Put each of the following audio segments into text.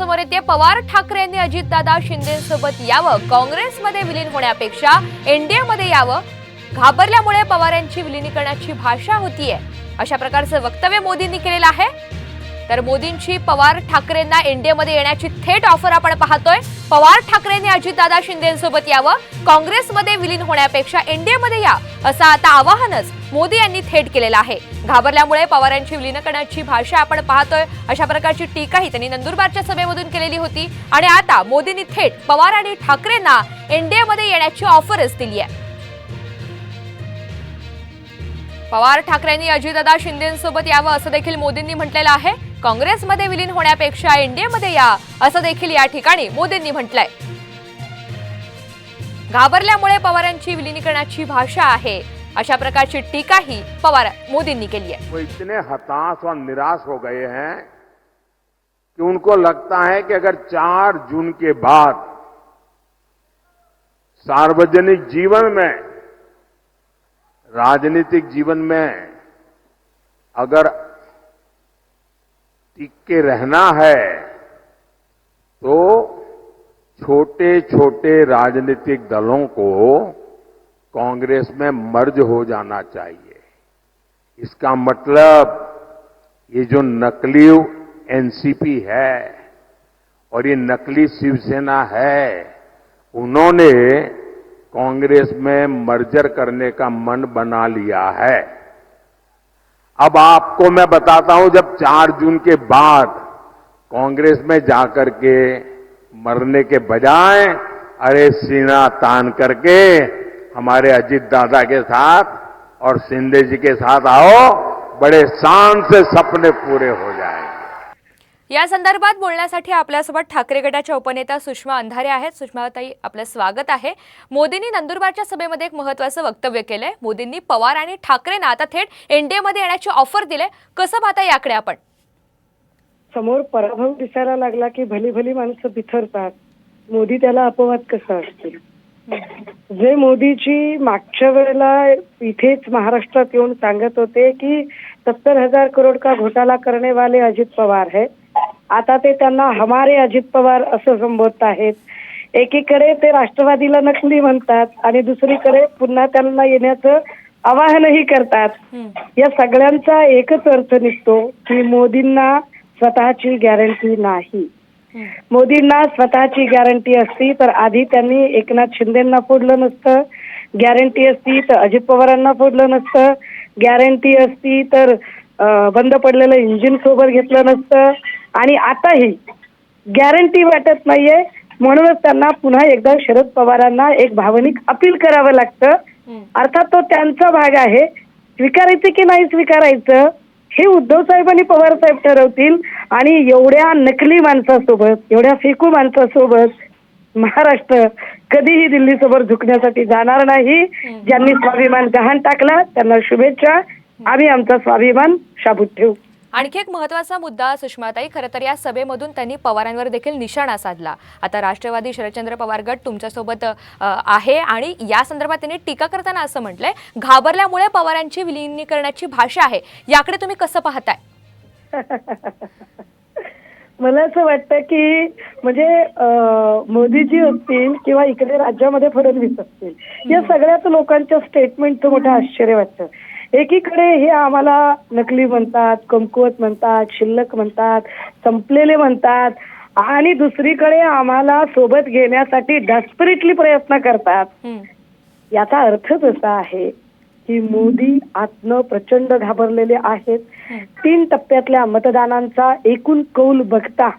समोर येते. पवार ठाकरे यांनी अजितदादा शिंदेसोबत यावं. काँग्रेसमध्ये विलीन होण्यापेक्षा एनडीएमध्ये यावं. घाबरल्यामुळे पवार यांची विलिनीकरणाची भाषा होतीये. अशा प्रकारचं वक्तव्य मोदींनी केलेलं आहे. तर मोदींची पवार ठाकरेंना एनडीएमध्ये येण्याची थेट ऑफर आपण पाहतोय. पवार ठाकरेंनी अजितदादा शिंदेसोबत यावं काँग्रेसमध्ये विलीन होण्यापेक्षा एनडीएमध्ये या असं आता आवाहनच मोदी यांनी थेट केलेलं आहे. घाबरल्यामुळे पवारांची करण्याची भाषा आपण पाहतोय अशा प्रकारची टीकाही त्यांनी नंदुरबारच्या सभेमधून केलेली होती आणि आता मोदींनी थेट पवार आणि ठाकरेंना एनडीएमध्ये येण्याची ऑफरच दिली आहे पवार ठाकरेंनी अजितदादा शिंदेसोबत यावं असं देखील मोदींनी म्हटलेलं आहे. काँग्रेसमध्ये विलीन होण्यापेक्षा एनडीएमध्ये या असं देखील या ठिकाणी मोदींनी म्हटलंय. घाबरल्यामुळे पवारांची विलीनीकरणाची भाषा आहे. अशा प्रकारची टीकाही पवार मोदींनी केली आहे. वो इतने हताश और निराश हो गए हैं कि उनको लगता है कि अगर 4 जून के बाद सार्वजनिक जीवन में राजनीतिक जीवन में अगर टिक रहना है तो छोटे छोटे राजनीतिक दलों को कांग्रेस में मर्ज हो जाना चाहिए। इसका मतलब ये जो नकली एनसीपी है और ये नकली शिवसेना है, उन्होंने कांग्रेस में मर्जर करने का मन बना लिया है। अब आपको मैं बताता हूँ, जब 4 जून के बाद कांग्रेस में जाकर के मरने के बजाय, अरे सीना तान करके हमारे अजीत दादा के साथ और शिंदे जी के साथ आओ, बड़े शान से सपने पूरे हो जाएँगे। या संदर्भात बोलण्यासाठी आपल्यासोबत ठाकरे गटाच्या उपनेता सुषमा अंधारे आहेत. सुषमाताई आपलं स्वागत आहे. मोदींनी नंदुरबारच्या सभेमध्ये एक महत्वाचं वक्तव्य केलंय. मोदींनी पवार आणि ठाकरेंना आता थेट एनडीएमध्ये येण्याची ऑफर दिले कसं पाहता याकडे आपण? समोर पराभव दिसायला लागला की भली भली माणसं बिथरतात मोदी त्याला अपवाद कसा असतील? जे मोदीची मागच्या वेळेला इथेच महाराष्ट्रात येऊन सांगत होते की सत्तर हजार करोड का घोटाला करणे वाले अजित पवार है आता ते त्यांना हमारे अजित पवार असं संबोधत आहेत. एकीकडे ते राष्ट्रवादीला नकली म्हणतात आणि दुसरीकडे पुन्हा त्यांना येण्याचं आवाहनही करतात. या सगळ्यांचा एकच अर्थ निघतो की मोदींना स्वतःची गॅरंटी नाही. मोदींना स्वतःची गॅरंटी असती तर आधी त्यांनी एकनाथ शिंदेना फोडलं नसतं. गॅरंटी असती तर अजित पवारांना फोडलं नसतं. गॅरंटी असती तर बंद पडलेलं इंजिन सोबत घेतलं नसतं. आणि आताही गॅरंटी वाटत नाहीये. म्हणूनच त्यांना पुन्हा एकदा शरद पवारांना एक भावनिक अपील करावं लागतं. अर्थात तो त्यांचा भाग आहे. स्वीकारायचं की नाही स्वीकारायचं हे उद्धव साहेब आणि पवार साहेब ठरवतील. आणि एवढ्या नकली माणसासोबत एवढ्या फेकू माणसासोबत महाराष्ट्र कधीही दिल्लीसोबत झुकण्यासाठी जाणार नाही. ज्यांनी स्वाभिमान गहाण टाकला त्यांना शुभेच्छा. आम्ही आमचा स्वाभिमान शाबूत ठेवू. आणखी एक महत्त्वाचा मुद्दा सुषमाताई खरं तर या सभेमधून त्यांनी पवारांवर देखील निशाणा साधला. आता राष्ट्रवादी शरदचंद्र पवार गट तुमच्यासोबत आहे आणि या संदर्भात त्यांनी टीका करताना असं म्हटलंय घाबरल्यामुळे पवारांची विलिनीकरणाची भाषा आहे. याकडे तुम्ही कसं पाहताय? मला असं वाटतं की म्हणजे मोदीजी असतील किंवा इकडे राज्यामध्ये फडणवीस असतील या सगळ्याच लोकांच्या स्टेटमेंटचं मोठं आश्चर्य वाटतं. एकीकडे हे आम्हाला नकली म्हणतात कमकुवत म्हणतात शिल्लक म्हणतात संपलेले म्हणतात आणि दुसरीकडे आम्हाला सोबत घेण्यासाठी डेस्परेटली प्रयत्न करतात. याचा अर्थच असा आहे की मोदी आतनं प्रचंड घाबरलेले आहेत. तीन टप्प्यातल्या मतदानांचा एकूण कौल बघता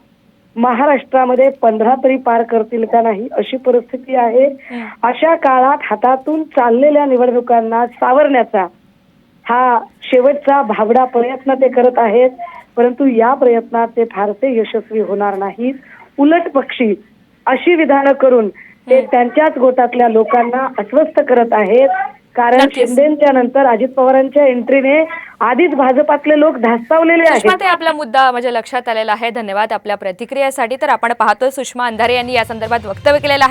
महाराष्ट्रामध्ये पंधरा तरी पार करतील का नाही अशी परिस्थिती आहे. अशा काळात हातातून चाललेल्या निवडणुकांना सावरण्याचा हा शेवटचा भाबडा प्रयत्न ते करत आहेत परंतु या प्रयत्नात ते फारसे यशस्वी होणार नाहीत. उलट पक्षी अशी विधानं करून ते त्यांच्याच गोटातल्या लोकांना अस्वस्थ करत आहेत. कारण. शिंदेच्या नंतर अजित पवारांच्या एंट्रीने आधीच भाजपातले लोक धास्तावलेले आहेत. आपला मुद्दा माझ्या लक्षात आलेला आहे. धन्यवाद आपल्या प्रतिक्रियेसाठी. तर आपण पाहतोय सुषमा अंधारे यांनी या संदर्भात वक्तव्य केलेलं आहे.